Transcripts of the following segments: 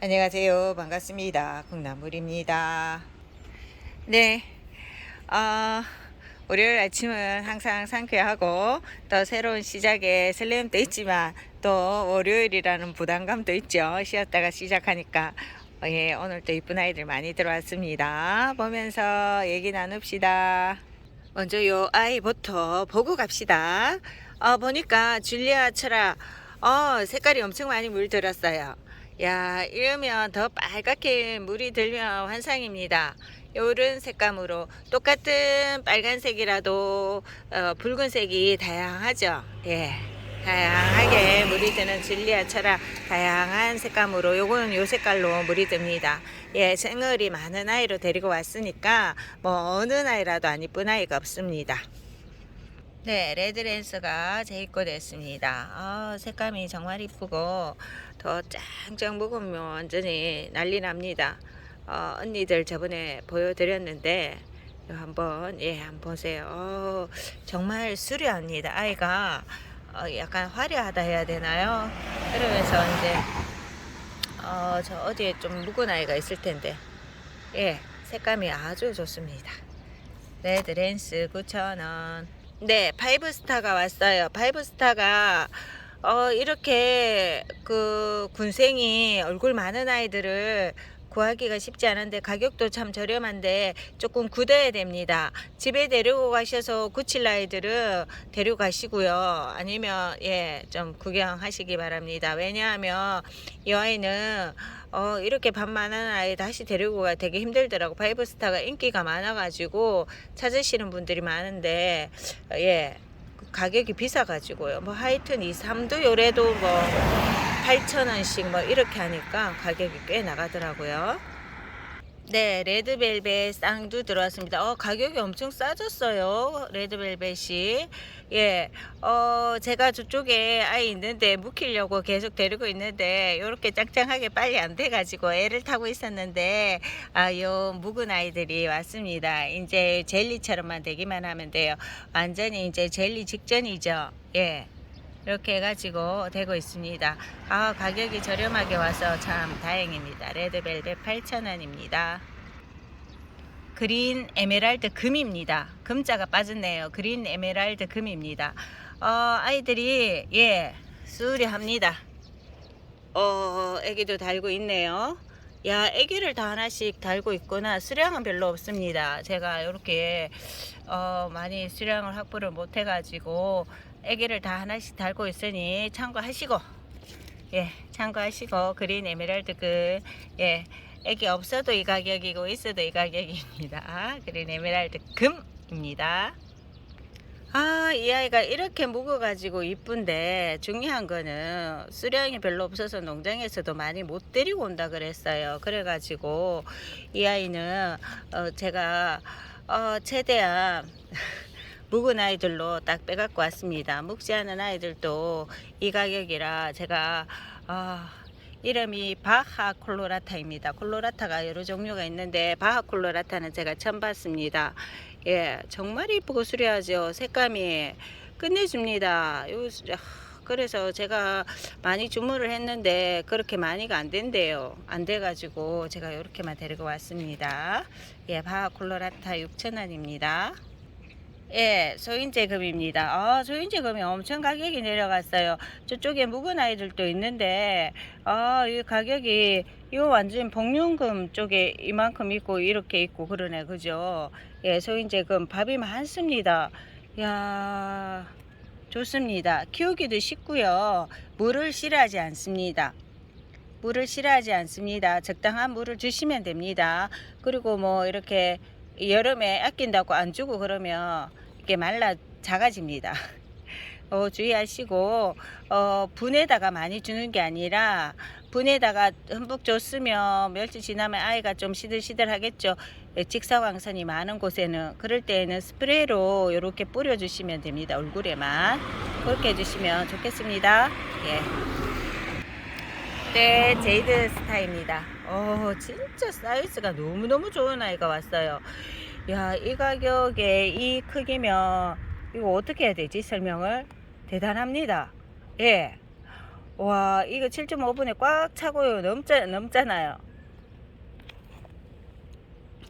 안녕하세요. 반갑습니다. 국나물입니다. 네. 어, 월요일 아침은 항상 상쾌하고 또 새로운 시작에 설렘도 있지만 또 월요일이라는 부담감도 있죠. 쉬었다가 시작하니까. 어, 예, 오늘 또 이쁜 아이들 많이 들어왔습니다. 보면서 얘기 나눕시다. 먼저 요 아이부터 보고 갑시다. 어, 보니까 줄리아 철아, 어, 색깔이 엄청 많이 물들었어요. 야, 이러면 더 빨갛게 물이 들면 환상입니다. 요런 색감으로 똑같은 빨간색이라도 어, 붉은색이 다양하죠. 예. 다양하게 물이 드는 줄리아처럼 다양한 색감으로 요거는 요 색깔로 물이 듭니다. 예, 생얼이 많은 아이로 데리고 왔으니까 뭐 어느 나이라도 안 이쁜 아이가 없습니다. 네, 레드랜스가 재입고됐습니다. 아, 색감이 정말 이쁘고 더 짱짱 먹으면 완전히 난리 납니다. 어, 언니들 저번에 보여드렸는데 요 한번 예 한번 보세요. 어, 정말 수려합니다. 아이가 어, 약간 화려하다 해야 되나요? 그러면서 이제 어, 저 어디에 좀 묵은 아이가 있을 텐데 예 색감이 아주 좋습니다. 레드랜스 9,000원. 네, 파이브스타가 왔어요. 파이브스타가 어, 이렇게 그 군생이 얼굴 많은 아이들을 구하기가 쉽지 않은데 가격도 참 저렴한데 조금 굳어야 됩니다. 집에 데리고 가셔서 굳힐 아이들은 데려가시고요. 아니면 예, 좀 구경하시기 바랍니다. 왜냐하면 이 아이는 어, 이렇게 밥 많은 아이 다시 데리고 가 되게 힘들더라고. 파이브스타가 인기가 많아가지고 찾으시는 분들이 많은데 예. 가격이 비싸가지고요. 뭐 하여튼 이 3도 요래도 뭐 8,000원씩 뭐 이렇게 하니까 가격이 꽤 나가더라고요. 네, 레드벨벳 쌍두 들어왔습니다. 어, 가격이 엄청 싸졌어요. 레드벨벳이. 예, 어, 제가 저쪽에 아이 있는데 묵히려고 계속 데리고 있는데, 요렇게 짱짱하게 빨리 안 돼가지고 애를 타고 있었는데, 아, 요 묵은 아이들이 왔습니다. 이제 젤리처럼만 되기만 하면 돼요. 완전히 이제 젤리 직전이죠. 예. 이렇게 해가지고 되고 있습니다. 아 가격이 저렴하게 와서 참 다행입니다. 레드벨벳 8,000원입니다. 그린 에메랄드 금입니다. 금자가 빠졌네요. 그린 에메랄드 금입니다. 어, 아이들이 예 수리합니다. 어 애기도 달고 있네요. 야 애기를 다 하나씩 달고 있구나. 수량은 별로 없습니다. 제가 이렇게 어, 많이 수량을 확보를 못 해가지고 애기를 다 하나씩 달고 있으니 참고하시고. 예 참고하시고. 그린 에메랄드 그 예 애기 없어도 이 가격이고 있어도 이 가격입니다. 그린 에메랄드 금입니다. 아 이 아이가 이렇게 묵어가지고 이쁜데 중요한 거는 수량이 별로 없어서 농장에서도 많이 못 데리고 온다 그랬어요. 그래가지고 이 아이는 어, 제가 어, 최대한 묵은 아이들로 딱 빼갖고 왔습니다. 묵지 않은 아이들도 이 가격이라 제가 아, 이름이 바하 콜로라타입니다. 콜로라타가 여러 종류가 있는데 바하 콜로라타는 제가 처음 봤습니다. 예, 정말 이쁘고 수려하죠. 색감이 끝내줍니다. 요, 그래서 제가 많이 주문을 했는데 그렇게 많이가 안 된대요. 안 돼가지고 제가 이렇게만 데리고 왔습니다. 예, 바하 콜로라타 6,000원입니다. 예, 소인제금입니다. 아, 소인제금이 엄청 가격이 내려갔어요. 저쪽에 묵은 아이들도 있는데, 아, 이 가격이, 이거 완전 복륜금 쪽에 이만큼 있고, 이렇게 있고, 그러네, 그죠? 예, 소인제금 밥이 많습니다. 야 좋습니다. 키우기도 쉽고요. 물을 싫어하지 않습니다. 물을 싫어하지 않습니다. 적당한 물을 주시면 됩니다. 그리고 뭐 이렇게 여름에 아낀다고 안 주고 그러면 이게 말라 작아집니다. 어, 주의하시고 어, 분에다가 많이 주는 게 아니라 분에다가 흠뻑 줬으면 멸치 지나면 아이가 좀 시들시들 하겠죠. 예, 직사광선이 많은 곳에는 그럴 때에는 스프레이로 이렇게 뿌려주시면 됩니다. 얼굴에만 그렇게 해주시면 좋겠습니다. 예. 네, 제이드 스타입니다. 어, 진짜 사이즈가 너무너무 좋은 아이가 왔어요. 야, 이 가격에 이 크기면 이거 어떻게 해야 되지? 설명을? 대단합니다. 예. 와, 이거 7.5분에 꽉 차고요. 넘자, 넘잖아요.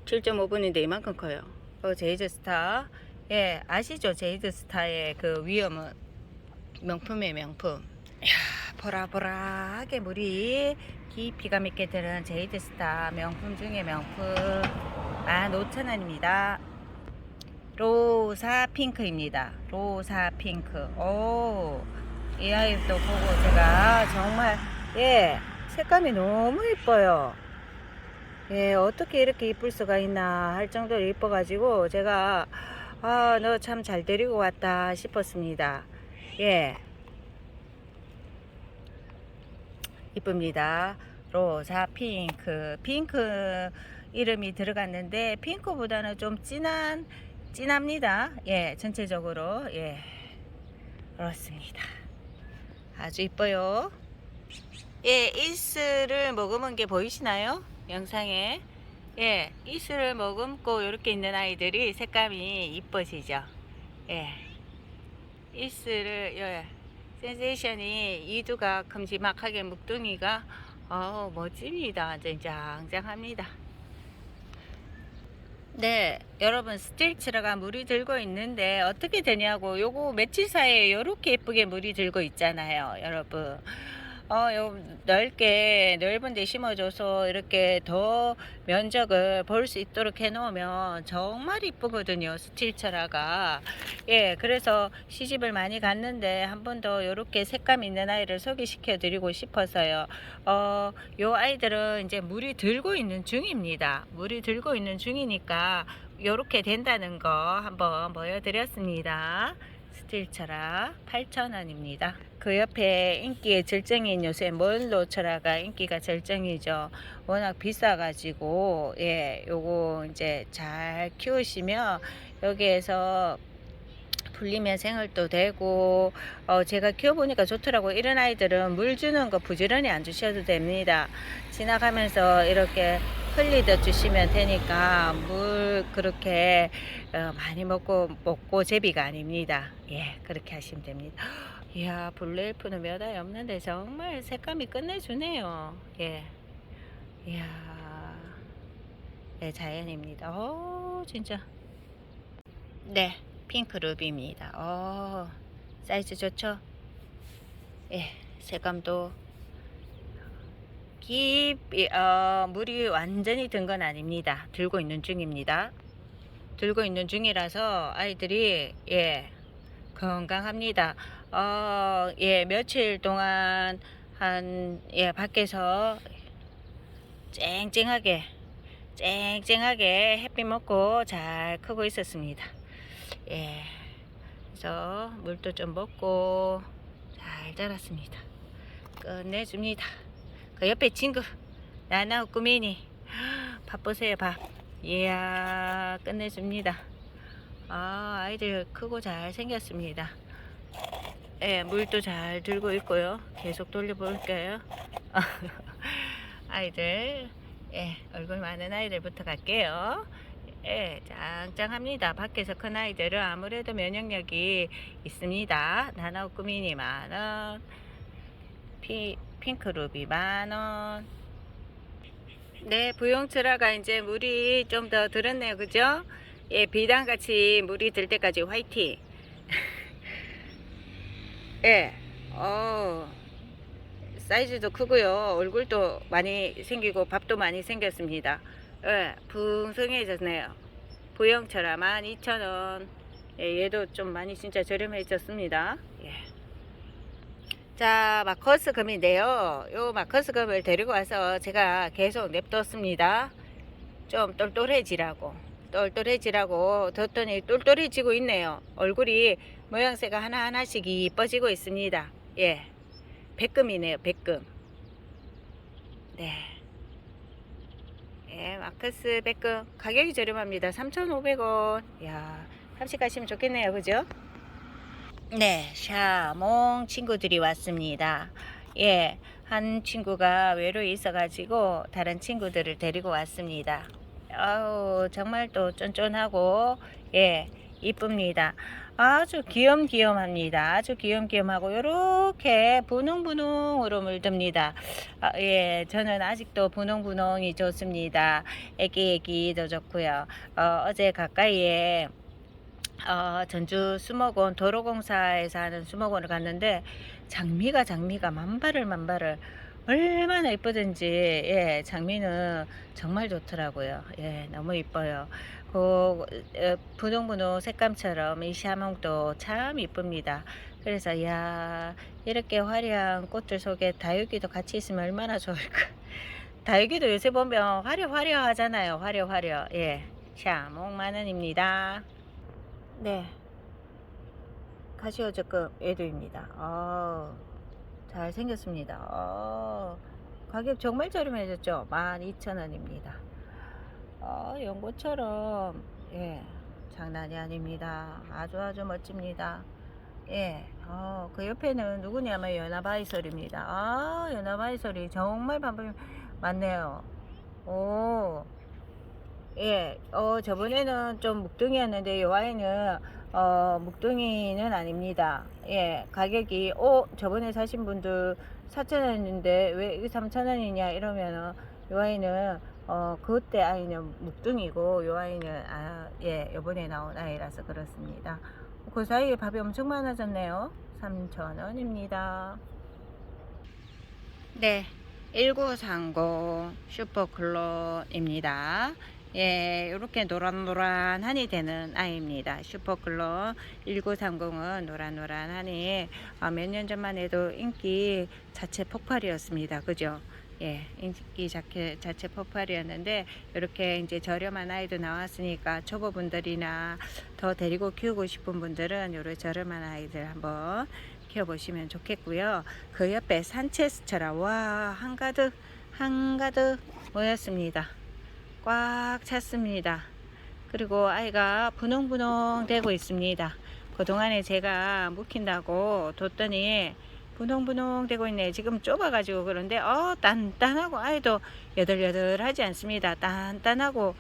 7.5분인데 이만큼 커요. 어, 제이드 스타. 예, 아시죠? 제이드 스타의 그 위험은 명품의 명품. 이야, 보라보라하게 물이 깊이가 있게 드는 제이드 스타 명품 중의 명품. 15,000원입니다. 로사 핑크입니다. 로사 핑크. 오, 이 아이도 보고 제가 정말, 예, 색감이 너무 이뻐요. 예, 어떻게 이렇게 이쁠 수가 있나 할 정도로 이뻐가지고 제가, 아, 너 참 잘 데리고 왔다 싶었습니다. 예. 이쁩니다. 로사 핑크. 핑크 이름이 들어갔는데, 핑크보다는 좀 진한, 진합니다. 예, 전체적으로. 예. 그렇습니다. 아주 이뻐요. 예, 이스를 머금은 게 보이시나요? 영상에. 예, 이스를 머금고 이렇게 있는 아이들이 색감이 이뻐지죠. 예. 이스를, 예. 센세이션이 이두가 큼지막하게 묵둥이가 어 멋집니다. 짱짱합니다. 네, 여러분 스틸치라가 물이 들고 있는데 어떻게 되냐고 요거 며칠 사이에 요렇게 예쁘게 물이 들고 있잖아요, 여러분. 어, 요 넓게 넓은 데 심어줘서 이렇게 더 면적을 볼 수 있도록 해놓으면 정말 이쁘거든요, 스틸처라가. 예, 그래서 시집을 많이 갔는데 한 번더 요렇게 색감 있는 아이를 소개시켜 드리고 싶어서요. 어, 요 아이들은 이제 물이 들고 있는 중입니다. 물이 들고 있는 중이니까 요렇게 된다는 거 한번 보여드렸습니다. 스틸처라 8,000원입니다. 그 옆에 인기의 절정인 요새 멀로처라가 인기가 절정이죠. 워낙 비싸가지고 예, 요거 이제 잘 키우시면 여기에서 불리면 생을도 되고 어 제가 키워보니까 좋더라고 이런 아이들은 물 주는 거 부지런히 안 주셔도 됩니다 지나가면서 이렇게 흘리듯 주시면 되니까 물 그렇게 어 많이 먹고 먹고 제비가 아닙니다. 예 그렇게 하시면 됩니다. 이야 블루엘프는 몇 알 없는데 정말 색감이 끝내주네요. 예. 이야. 네 자연입니다. 오 진짜. 네 핑크 루비입니다. 어, 사이즈 좋죠? 예, 색감도 깊이, 어, 물이 완전히 든 건 아닙니다. 들고 있는 중입니다. 들고 있는 중이라서 아이들이, 예, 건강합니다. 어, 예, 며칠 동안 한, 예, 밖에서 쨍쨍하게, 쨍쨍하게 햇빛 먹고 잘 크고 있었습니다. 예. 그래서 물도 좀 먹고 잘 자랐습니다. 끝내줍니다. 그 옆에 친구 나나 꾸미니 밥 보세요 밥. 이야 끝내줍니다. 아 아이들 크고 잘 생겼습니다. 예, 물도 잘 들고 있고요. 계속 돌려볼게요. 아이들, 예, 얼굴 많은 아이들부터 갈게요. 예, 짱짱합니다. 밖에서 큰 아이들은 아무래도 면역력이 있습니다. 나나오꾸미니 만원, 피, 핑크루비 만원. 네, 부용철화가 이제 물이 좀 더 들었네요. 그죠? 예, 비단같이 물이 들 때까지 화이팅. 예, 어, 사이즈도 크고요. 얼굴도 많이 생기고 밥도 많이 생겼습니다. 예, 풍성해졌네요. 부영철아 12,000원. 예, 얘도 좀 많이 진짜 저렴해졌습니다. 예. 자, 마커스 금인데요. 요 마커스 금을 데리고 와서 제가 계속 냅뒀습니다. 좀 똘똘해지라고. 똘똘해지라고 뒀더니 똘똘해지고 있네요. 얼굴이 모양새가 하나하나씩 이뻐지고 있습니다. 예. 백금이네요, 백금. 네. 예, 마커스 백금 가격이 저렴합니다. 3,500원. 야, 한식 가시면 좋겠네요. 그죠? 네, 샤몽 친구들이 왔습니다. 예, 한 친구가 외로에 있어가지고 다른 친구들을 데리고 왔습니다. 아우, 정말 또 쫀쫀하고, 예, 이쁩니다. 아주 귀염귀염합니다. 아주 귀염귀염하고 이렇게 분홍분홍으로 물듭니다. 아, 예, 저는 아직도 분홍분홍이 좋습니다. 애기애기도 좋고요. 어, 제 가까이에 어, 전주 수목원 도로공사에서 하는 수목원을 갔는데 장미가 장미가 만발을 만발을 얼마나 이쁘든지 예 장미는 정말 좋더라고요. 예 너무 이뻐요. 그 어, 분홍분홍 색감처럼 이 샤몽도 참 이쁩니다. 그래서 야 이렇게 화려한 꽃들 속에 다육이도 같이 있으면 얼마나 좋을까. 다육이도 요새 보면 화려 화려 하잖아요. 화려 화려. 예 샤몽 만원입니다 네. 가시오 적금 예도입니다. 아, 잘 생겼습니다. 아, 가격 정말 저렴해졌죠? 12,000원입니다. 아, 연고처럼, 예, 장난이 아닙니다. 아주 아주 멋집니다. 예, 어, 그 옆에는 누구냐면 연합아이솔입니다. 아, 연합아이솔이 정말 반품이 많네요. 오, 예, 어, 저번에는 좀 묵둥이였는데, 이 와인은, 어, 묵둥이는 아닙니다. 예, 가격이, 어, 저번에 사신 분들 4,000원인데, 왜 이게 3,000원이냐, 이러면은, 이 와인은, 어, 그때 아이는 묵둥이고, 이 와인은, 아, 예, 요번에 나온 아이라서 그렇습니다. 그 사이에 밥이 엄청 많아졌네요. 3,000원입니다. 네. 1930 슈퍼클론입니다. 예, 이렇게 노란노란하니 되는 아이입니다. 슈퍼클론 1930은 노란노란하니 어, 몇년 전만 해도 인기 자체 폭발이었습니다. 그죠? 예, 인기 자체, 자체 폭발이었는데 이렇게 이제 저렴한 아이도 나왔으니까 초보분들이나 더 데리고 키우고 싶은 분들은 요런 저렴한 아이들 한번 키워보시면 좋겠고요. 그 옆에 산체스처라 와 한가득 한가득 모였습니다. 꽉 찼습니다. 그리고 아이가 분홍분홍 되고 있습니다. 그동안에 제가 묵힌다고 뒀더니 분홍분홍 되고 있네. 지금 좁아가지고 그런데 어 단단하고 아이도 여들여들하지 않습니다. 단단하고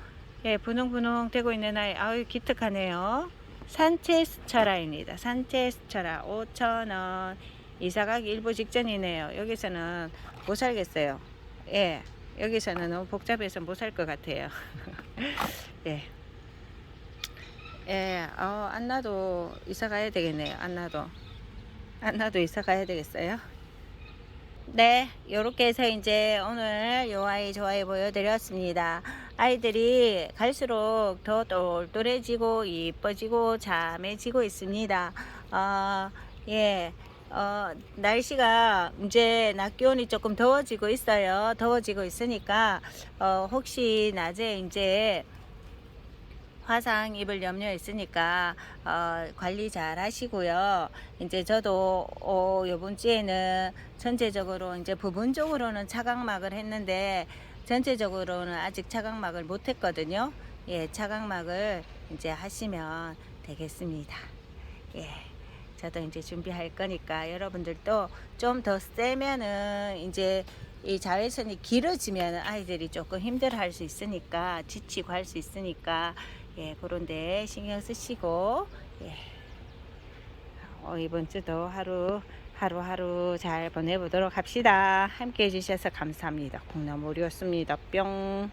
예 분홍분홍 되고 있는 아이 아유 기특하네요. 산체스처라입니다. 산체스처라 5,000원. 이사가기 일부 직전이네요. 여기서는 못 살겠어요. 예. 여기서는 너무 복잡해서 못 살 것 같아요. 예. 예, 어, 안나도 이사 가야 되겠네요. 안나도. 안나도 이사 가야 되겠어요. 네, 요렇게 해서 이제 오늘 요 아이 저 아이 보여드렸습니다. 아이들이 갈수록 더 똘똘해지고 이뻐지고 잠해지고 있습니다. 어, 예. 어, 날씨가 이제 낮 기온이 조금 더워지고 있어요. 더워지고 있으니까, 어, 혹시 낮에 이제 화상 입을 염려 있으니까 어, 관리 잘 하시고요. 이제 저도 어, 이번 주에는 전체적으로 이제 부분적으로는 차각막을 했는데 전체적으로는 아직 차각막을 못 했거든요. 예, 차각막을 이제 하시면 되겠습니다. 예. 저도 이제 준비할 거니까 여러분들도 좀 더 세면은 이제 이 자외선이 길어지면 아이들이 조금 힘들어 할 수 있으니까 지치고 할 수 있으니까 예, 그런데 신경 쓰시고 예. 어, 이번 주도 하루 하루하루 잘 보내보도록 합시다. 함께 해주셔서 감사합니다. 콩나물이었습니다. 뿅.